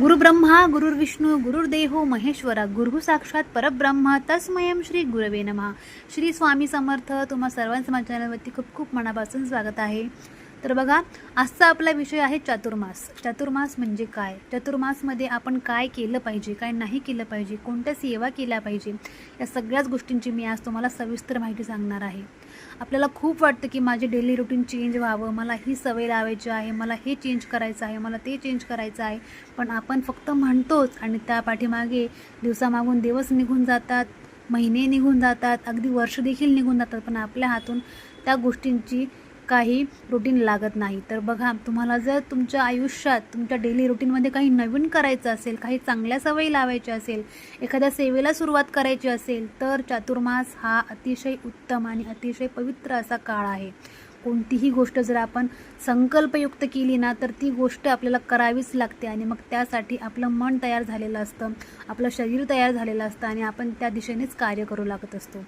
गुरुब्रह्मा गुरुर्विष्णू गुरुर्देहो महेश्वरा गुरु साक्षात परब्रह्म तस्मयं श्री गुरवे नमः. श्री स्वामी समर्थ तुम्हा सर्वांचं माझ्या चॅनलवरती खूप खूप मनापासून स्वागत आहे. तर बघा आजचा आपला विषय आहे चातुर्मास. चातुर्मास म्हणजे काय? चातुर्मासमध्ये आपण काय केलं पाहिजे काय नाही केलं पाहिजे कोणत्या सेवा केल्या पाहिजे या सगळ्याच गोष्टींची मी आज तुम्हाला सविस्तर माहिती सांगणार आहे. आपल्याला खूप वाटतं की माझे डेली रुटीन चेंज व्हावं मला ही सवय लावायची आहे मला हे चेंज करायचं आहे मला ते चेंज करायचं आहे. पण आपण फक्त म्हणतोच आणि त्या पाठीमागे दिवसामागून दिवस निघून जातात महिने निघून जातात अगदी वर्ष देखील निघून जातात पण आपल्या हातून त्या गोष्टींची काही रुटीन लागत नाही. तर बघा तुम्हाला जर तुमच्या आयुष्यात तुमच्या डेली रुटीनमध्ये काही नवीन करायचं असेल काही चांगल्या सवयी लावायच्या असेल एखाद्या सेवेला सुरुवात करायची असेल तर चातुर्मास हा अतिशय उत्तम आणि अतिशय पवित्र असा काळ आहे. कोणतीही गोष्ट जर आपण संकल्पयुक्त केली ना तर ती गोष्ट आपल्याला करावीच लागते आणि मग त्यासाठी आपलं मन तयार झालेलं असतं आपलं शरीर तयार झालेलं असतं आणि आपण त्या दिशेनेच कार्य करू लागत असतो.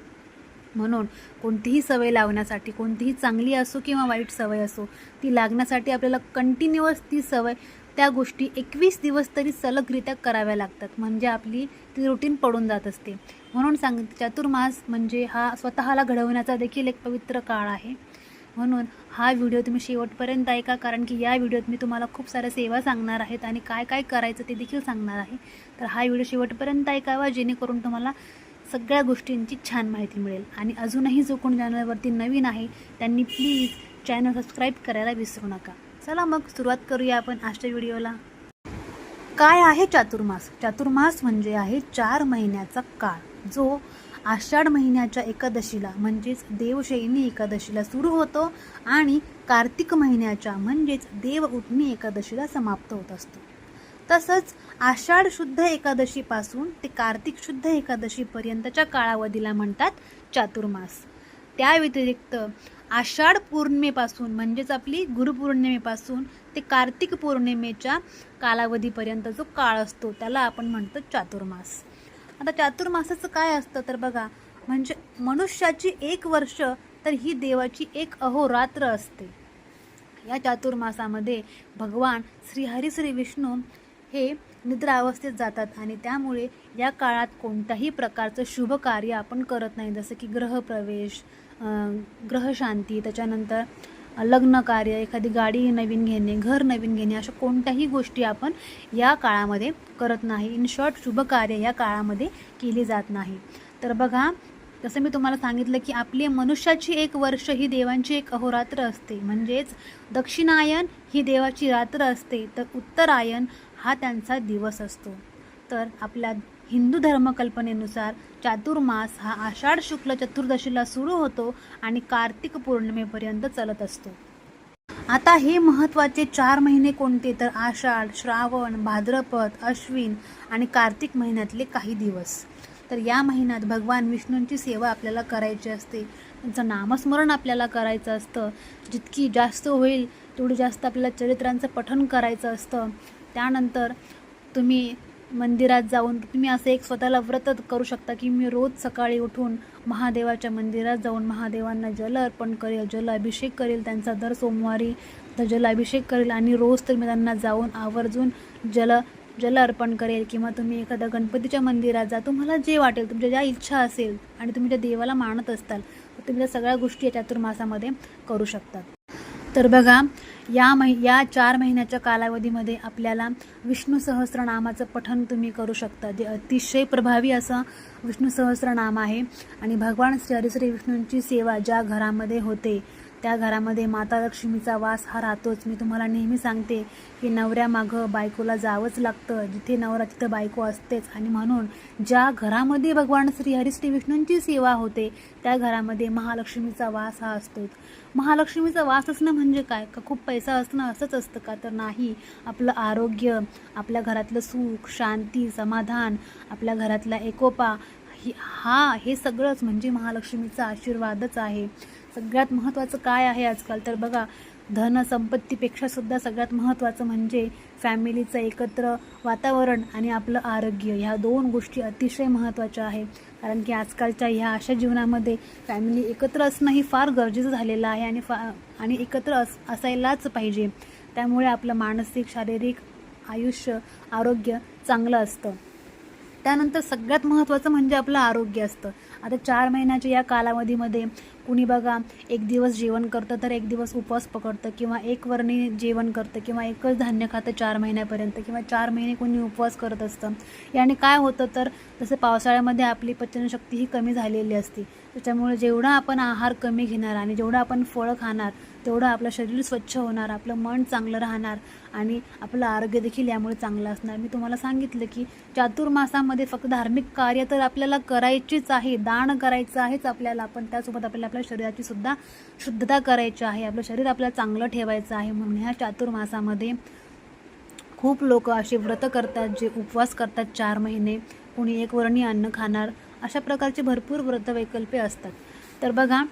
म्हणून कोणतीही सवय लावण्यासाठी कोणतीही चांगली असो किंवा वाईट सवय असो ती लागण्यासाठी आपल्याला कंटिन्युअस ती सवय त्या गोष्टी एकवीस दिवस तरी सलगरित्या कराव्या लागतात. म्हणजे आपली ती रुटीन पडून जात असते. म्हणून सांग चातुर्मास म्हणजे हा स्वतःला घडवण्याचा देखील एक पवित्र काळ आहे. म्हणून हा व्हिडिओ तुम्ही शेवटपर्यंत ऐका कारण की या व्हिडिओत मी तुम्हाला खूप साऱ्या सेवा सांगणार आहेत आणि काय काय करायचं ते देखील सांगणार आहे. तर हा व्हिडिओ शेवटपर्यंत ऐकावा जेणेकरून तुम्हाला सगळ्या गोष्टींची छान माहिती मिळेल. आणि अजूनही जो कोण चॅनलवरती नवीन आहे त्यांनी प्लीज चॅनल सबस्क्राईब करायला विसरू नका. चला मग सुरुवात करूया आपण आजच्या व्हिडिओला. काय आहे चातुर्मास? चातुर्मास म्हणजे आहे चार महिन्याचा काळ. जो आषाढ महिन्याच्या एकादशीला म्हणजेच देवशयनी एकादशीला सुरू होतो आणि कार्तिक महिन्याच्या म्हणजेच देवउठणी एकादशीला समाप्त होत असतो. तसंच आषाढ शुद्ध एकादशीपासून ते कार्तिक शुद्ध एकादशीपर्यंतच्या कालावधीला म्हणतात चातुर्मास. त्या व्यतिरिक्त आषाढ पौर्णिमेपासून म्हणजेच आपली गुरुपौर्णिमेपासून ते कार्तिक पौर्णिमेच्या कालावधीपर्यंत जो काळ असतो त्याला आपण म्हणतो चातुर्मास. आता चातुर्मासाचं काय असतं तर बघा म्हणजे मनुष्याची एक वर्ष तर ही देवाची एक अहोरात्र असते. या चातुर्मासामध्ये भगवान श्री हरी श्री विष्णू हे निद्रावस्थेत जातात आणि त्यामुळे या काळात कोणत्याही प्रकारचं शुभ कार्य आपण करत नाही. जसं की ग्रहप्रवेश ग्रहशांती त्याच्यानंतर लग्न कार्य एखादी गाडी नवीन घेणे घर नवीन घेणे अशा कोणत्याही गोष्टी आपण या काळामध्ये करत नाही. इन शॉर्ट शुभ कार्य या काळामध्ये केली जात नाही. तर बघा जसं मी तुम्हाला सांगितलं की आपली मनुष्याची एक वर्ष ही देवांची एक अहोरात्र असते. म्हणजेच दक्षिणायन ही देवाची रात्र असते तर उत्तरायण हा त्यांचा दिवस असतो. तर आपल्या हिंदू धर्मकल्पनेनुसार चातुर्मास हा आषाढ शुक्ल चतुर्दशीला सुरू होतो आणि कार्तिक पौर्णिमेपर्यंत चालत असतो. आता हे महत्त्वाचे चार महिने कोणते? तर आषाढ श्रावण भाद्रपद अश्विन आणि कार्तिक महिन्यातले काही दिवस. तर या महिन्यात भगवान विष्णूंची सेवा आपल्याला करायची असते. त्यांचं नामस्मरण आपल्याला करायचं असतं. जितकी जास्त होईल तेवढी जास्त आपल्याला चरित्रांचं पठण करायचं असतं. त्यानंतर तुम्ही मंदिरात जाऊन तुम्ही असं एक स्वतःला व्रत करू शकता की मी रोज सकाळी उठून महादेवाच्या मंदिरात जाऊन महादेवांना जल अर्पण करेल जल अभिषेक करेल त्यांचा दर सोमवारी तर जल अभिषेक करेल आणि रोज तर मी त्यांना जाऊन आवर्जून जल जल अर्पण करेल किंवा तुम्ही एखाद्या गणपतीच्या मंदिरात जा तुम्हाला जे वाटेल तुमच्या ज्या इच्छा असेल आणि तुम्ही ज्या देवाला मानत असताल तर तुम्ही त्या सगळ्या गोष्टी या चातुर्मासामध्ये करू शकतात. तर बघा या महि या चार महिन्याच्या कालावधीमध्ये आपल्याला विष्णू सहस्रनामाचं पठण तुम्ही करू शकता. जे अतिशय प्रभावी असं विष्णू सहस्रनाम आहे. आणि भगवान श्री हरिश्री विष्णूंची सेवा ज्या घरामध्ये होते त्या घरामध्ये माता लक्ष्मीचा वास हा राहतोच. मी तुम्हाला नेहमी सांगते की नवऱ्यामागं बायकोला जावंच लागतं. जिथे नवरा तिथं बायको असतेच. आणि म्हणून ज्या घरामध्ये भगवान श्री हरिश्री विष्णूंची सेवा होते त्या घरामध्ये महालक्ष्मीचा वास हा असतोच. महालक्ष्मीचा वास असणं म्हणजे काय? का खूप पैसा असणं असंच असतं का? तर नाही. आपलं आरोग्य आपल्या घरातलं सुख शांती समाधान आपल्या घरातला एकोपा ही हा हे सगळंच म्हणजे महालक्ष्मीचा आशीर्वादच आहे. सगळ्यात महत्त्वाचं काय आहे आजकाल? तर बघा धनसंपत्तीपेक्षा सुद्धा सगळ्यात महत्त्वाचं म्हणजे फॅमिलीचं एकत्र वातावरण आणि आपलं आरोग्य. ह्या दोन गोष्टी अतिशय महत्त्वाच्या आहे कारण की आजकालच्या ह्या अशा जीवनामध्ये फॅमिली एकत्र असणं ही फार गरजेचं झालेलं आहे आणि फा आणि एकत्र अस असायलाच पाहिजे. त्यामुळे आपलं मानसिक शारीरिक आयुष्य आरोग्य चांगलं असतं. त्यानंतर सगळ्यात महत्त्वाचं म्हणजे आपलं आरोग्य असतं. आता चार महिन्याच्या या कालावधीमध्ये कुणी बघा एक दिवस जेवण करतं तर एक दिवस उपवास पकडतं किंवा एक वर्णी जेवण करतं किंवा एकच धान्य खातं चार महिन्यापर्यंत किंवा चार महिने कोणी उपवास करत असतं. याने काय होतं तर जसं पावसाळ्यामध्ये आपली पचनशक्ती ही कमी झालेली असते. त्याच्यामुळे जेवढा आपण आहार कमी घेणार आणि जेवढं आपण फळं खाणार तेवढं आपलं शरीर स्वच्छ होणार आपलं मन चांगलं राहणार आणि आपलं आरोग्य देखील यामुळे चांगलं असणार. मी तुम्हाला सांगितलं की चातुर्मासामध्ये फक्त धार्मिक कार्य तर आपल्याला करायचीच आहे दान करायचं आहेच आपल्याला पण त्यासोबत आपल्याला आपल्या शरीराची सुद्धा शुद्धता करायची आहे आपलं शरीर आपल्याला चांगलं ठेवायचं आहे म्हणून ह्या चातुर्मासामध्ये खूप लोक असे व्रत करतात जे उपवास करतात चार महिने कोणी एक वर्णी अन्न खाणार अशा प्रकारचे भरपूर व्रत वैकल्पे असतात. तर बघा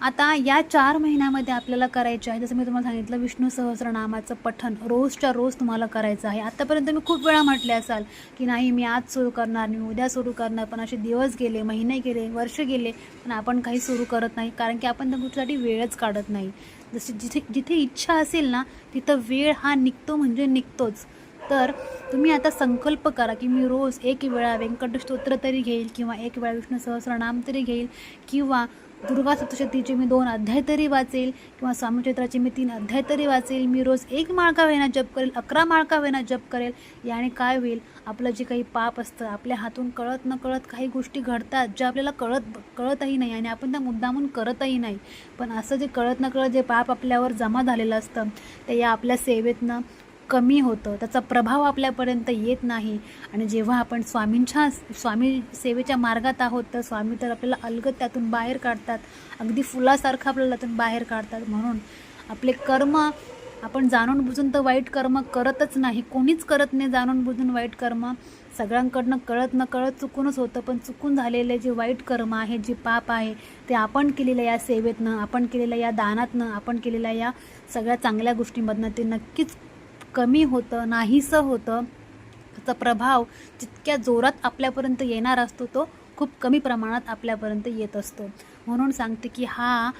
आता या चार महिन्यामध्ये आपल्याला करायचे आहे. जसं मी तुम्हाला सांगितलं विष्णू सहस्रनामाचं पठण रोजच्या रोज तुम्हाला करायचं आहे. आत्तापर्यंत मी खूप वेळा म्हटले असाल की नाही मी आज सुरू करणार मी उद्या सुरू करणार पण असे दिवस गेले महिने गेले वर्ष गेले पण आपण काही सुरू करत नाही कारण की आपण त्या गोष्टीसाठी वेळच काढत नाही. जशी जिथे जिथे इच्छा असेल ना तिथं वेळ हा निघतो म्हणजे निघतोच. तर तुम्ही आता संकल्प करा की मी रोज एक वेळा व्यंकट स्तोत्र तरी घेईल किंवा एक वेळा विष्णू सहस्रनाम तरी घेईल किंवा दुर्गा सप्तशतीचे मी दोन अध्याय तरी वाचेल किंवा स्वामीचैत्राचे मी तीन अध्याय तरी वाचेल. मी रोज एक माळका वेना जप करेल अकरा माळका वेना जप करेल. याने काय होईल? आपलं जे काही पाप असतं आपल्या हातून कळत न कळत काही गोष्टी घडतात ज्या आपल्याला कळत कळतही नाही आणि आपण त्या मुद्दामून करतही नाही. पण असं जे कळत न कळत जे पाप आपल्यावर जमा झालेलं असतं ते या आपल्या सेवेतनं कमी होतं त्याचा प्रभाव आपल्यापर्यंत येत नाही. आणि जेव्हा आपण स्वामींच्या स्वामी सेवेच्या मार्गात आहोत तर स्वामी तर आपल्याला अलगद त्यातून बाहेर काढतात. अगदी फुलासारखं आपल्याला त्यातून बाहेर काढतात. म्हणून आपले कर्म आपण जाणून बुजून तर वाईट कर्म करतच नाही. कोणीच करत नाही जाणून बुजून वाईट कर्म. सगळ्यांकडनं कळत न कळत चुकूनच होतं पण चुकून झालेले जे वाईट कर्म आहे जे पाप आहे ते आपण केलेलं या सेवेतनं आपण केलेल्या या दानातनं आपण केलेल्या या सगळ्या चांगल्या गोष्टींमधनं ते नक्कीच कमी होतं नाहीसं होतं त्याचा प्रभाव जितक्या जोरात आपल्यापर्यंत येणार असतो तो खूप कमी प्रमाणात आपल्यापर्यंत येत असतो. म्हणून सांगते की हा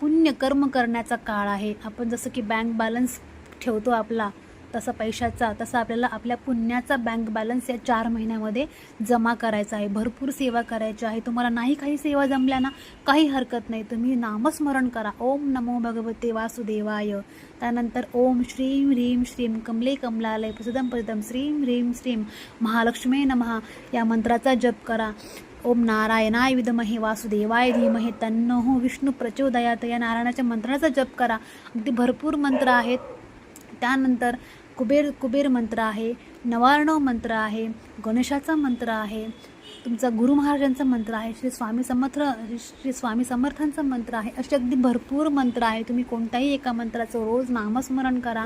पुण्य कर्म करण्याचा काळ आहे. आपण जसं की बँक बॅलन्स ठेवतो आपला तसा पैशाचा तसा आपल्याला आपल्या पुण्याचा बँक बॅलन्स या चार महिन्यामध्ये जमा करायचा आहे. भरपूर सेवा करायची आहे. तुम्हाला नाही काही सेवा जमल्या ना काही हरकत नाही. तुम्ही नामस्मरण करा. ओम नमो भगवते वासुदेवाय. त्यानंतर ओम श्रीम ह्रीम श्रीम कमले कमलालय प्रसदम प्रदम श्रीम ह्रीम श्रीम महालक्ष्मी नमः. या मंत्राचा जप करा. ओम नारायणाय विदमहे वासुदेवाय धीमहे तन्नो विष्णू प्रचोदयात. या नारायणाच्या मंत्राचा जप करा. अगदी भरपूर मंत्र आहेत. त्यानंतर कुबेर कुबेर मंत्र आहे नवार्णव मंत्र आहे गणेशाचा मंत्र आहे तुमचा गुरु महाराजांचा मंत्र आहे श्री स्वामी समर्थ श्री स्वामी समर्थांचा मंत्र आहे असे अगदी भरपूर मंत्र आहे. तुम्ही कोणत्याही एका मंत्राचं रोज नामस्मरण करा.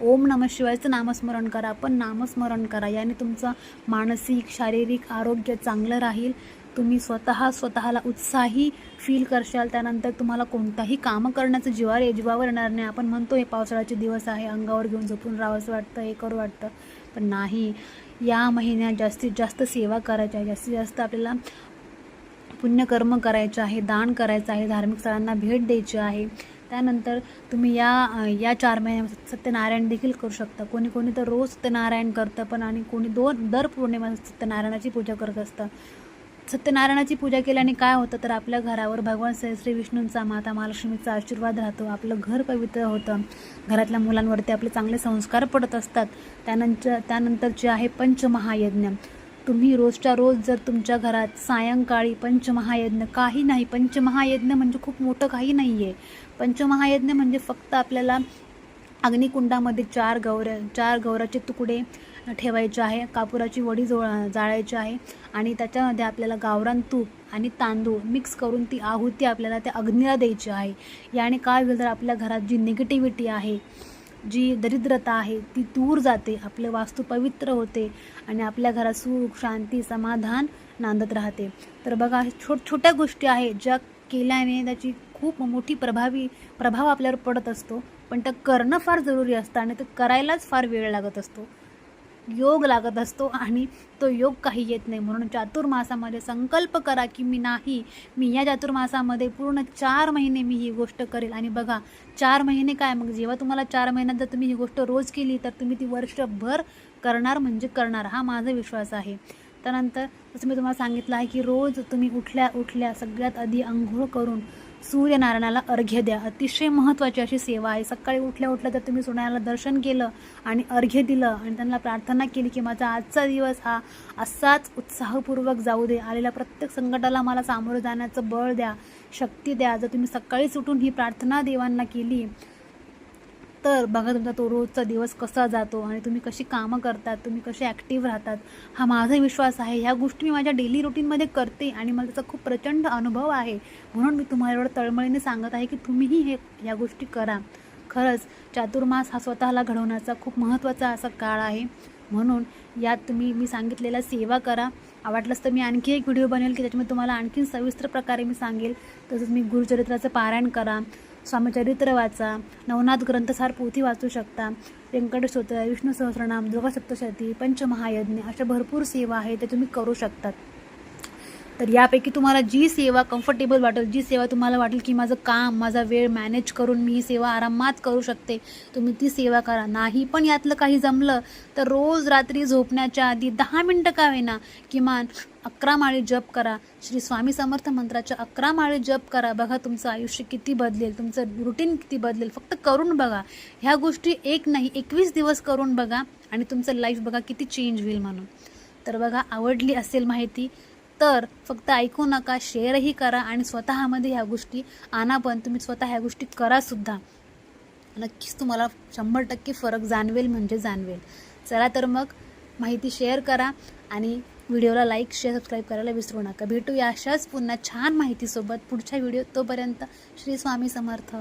ओम नम शिवायचं नामस्मरण करा पण नामस्मरण करा. याने तुमचं मानसिक शारीरिक आरोग्य चांगलं राहील. तुम्ही स्वतः स्वतःला उत्साही फील करशाल. त्यानंतर तुम्हाला कोणताही कामं करण्याचं जीवावर जीवावर येणार नाही. आपण म्हणतो हे पावसाळ्याचे दिवस आहे. अंगावर घेऊन झोपून राहावंसं वाटतं हे करू वाटतं. पण नाही. या महिन्यात जास्तीत जास्त सेवा करायची आहे. जास्तीत जास्त आपल्याला पुण्यकर्म करायचं आहे दान करायचं आहे धार्मिक स्थळांना भेट द्यायची आहे. त्यानंतर तुम्ही या या चार महिन्यामध्ये सत्यनारायण देखील करू शकता. कोणी कोणी तर रोज सत्यनारायण करतं पण आणि कोणी दोन दर पौर्णिमा सत्यनारायणाची पूजा करत असतं. सत्यनारायणाची पूजा केल्याने काय होतं तर आपल्या घरावर भगवान श्री विष्णूंचा माता महालक्ष्मीचा आशीर्वाद राहतो. आपलं घर पवित्र होतं. घरातल्या मुलांवरती आपले चांगले संस्कार पडत असतात. त्यानंतर त्यानंतर जे आहे पंचमहायज्ञ. तुम्ही रोजच्या रोज जर तुमच्या घरात सायंकाळी पंचमहायज्ञ काही नाही पंचमहायज्ञ म्हणजे खूप मोठं काही नाही आहे पंचमहायज्ञ म्हणजे फक्त आपल्याला अग्निकुंडामध्ये चार गौऱ्या चार गौराचे तुकडे ठेवायचे आहे कापुराची वडी जो जाळायची आहे आणि त्याच्यामध्ये आपल्याला गावरान तूप आणि तांदूळ मिक्स करून ती आहुती आपल्याला त्या अग्नीला द्यायची आहे. याने काय होईल तर आपल्या घरात जी निगेटिव्हिटी आहे जी दरिद्रता आहे ती दूर जाते आपले वास्तू पवित्र होते आणि आपल्या घरात सुख शांती समाधान नांदत राहते. तर बघा छोट छोट्या गोष्टी आहेत ज्या केल्याने त्याची खूप मोठी प्रभावी प्रभाव आपल्यावर पडत असतो. पण त्या करणं फार जरुरी असतं आणि ते करायलाच फार वेळ लागत असतो. योग लागत असतो आणि तो योग काही येत नाही. म्हणून चातुर्मासामध्ये संकल्प करा की मी नाही मी या चातुर्मासामध्ये पूर्ण चार महिने मी ही गोष्ट करेल. आणि बघा चार महिने काय? मग जेव्हा तुम्हाला चार महिन्यात जर तुम्ही ही गोष्ट रोज केली तर तुम्ही ती वर्षभर करणार म्हणजे करणार. हा माझा विश्वास आहे. त्यानंतर जसं मी तुम्हाला सांगितलं आहे की रोज तुम्ही उठल्या उठल्या सगळ्यात आधी आंघोळ करून सूर्यनारायणाला अर्घ्य द्या. अतिशय महत्त्वाची अशी सेवा आहे. सकाळी उठल्या उठल्या तर तुम्ही सूर्यनारायणाला दर्शन केलं आणि अर्घ्य दिलं आणि त्यांना प्रार्थना केली की माझा आजचा दिवस हा असाच उत्साहपूर्वक जाऊ दे. आलेल्या प्रत्येक संकटाला मला सामोरं जाण्याचं बळ द्या शक्ती द्या. जर तुम्ही सकाळीच उठून ही प्रार्थना देवांना केली तर बघा तुमचा तो रोजचा दिवस कसा जातो आणि तुम्ही कशी कामं करतात तुम्ही कसे ॲक्टिव्ह राहतात हा माझा विश्वास आहे. ह्या गोष्टी मी माझ्या डेली रुटीनमध्ये करते आणि मला त्याचा खूप प्रचंड अनुभव आहे. म्हणून मी तुम्हाला एवढं तळमळीने सांगत आहे की तुम्हीही हे ह्या गोष्टी करा. खरंच चातुर्मास हा स्वतःला घडवण्याचा खूप महत्त्वाचा असा काळ आहे. म्हणून यात तुम्ही मी सांगितलेल्या सेवा करा. आवडलंच तर मी आणखी एक व्हिडिओ बनेल की त्याच्यामध्ये तुम्हाला आणखीन सविस्तर प्रकारे मी सांगेल. तसंच मी गुरुचरित्राचं पारायण करा. स्वामीचरित्र वाचा नवनाथ ग्रंथसार पोथी वाचू शकता. व्यंकटस्तोत्र विष्णू सहस्रनाम दुर्गा सप्तशती पंचमहायज्ञ अशा भरपूर सेवा आहे त्या तुम्ही करू शकतात. तर यापैकी तुम्हाला जी सेवा कम्फर्टेबल वाटेल जी सेवा तुम्हाला वाटेल की माझं काम माझा वेळ मॅनेज करून मी ही सेवा आरामात करू शकते तुम्ही ती सेवा करा. नाही पण यातलं काही जमलं तर रोज रात्री झोपण्याच्या आधी दहा मिनटं का होईना किमान अकरा माळी जप करा. श्री स्वामी समर्थ मंत्राच्या अकरा माळी जप करा. बघा तुमचं आयुष्य किती बदलेल तुमचं रुटीन किती बदलेल. फक्त करून बघा. ह्या गोष्टी एक नाही एकवीस दिवस करून बघा आणि तुमचं लाईफ बघा किती चेंज होईल म्हणून. तर बघा आवडली असेल माहिती तर फक्त ऐकू नका शेअरही करा आणि स्वतःमध्ये ह्या गोष्टी आणा पण तुम्ही स्वतः ह्या गोष्टी करासुद्धा नक्कीच तुम्हाला शंभर टक्के फरक जाणवेल म्हणजे जाणवेल. चला तर मग माहिती शेअर करा आणि व्हिडिओला लाईक शेअर सबस्क्राईब करायला विसरू नका. भेटूया अशाच पुन्हा छान माहितीसोबत पुढच्या व्हिडिओ तोपर्यंत श्री स्वामी समर्थ.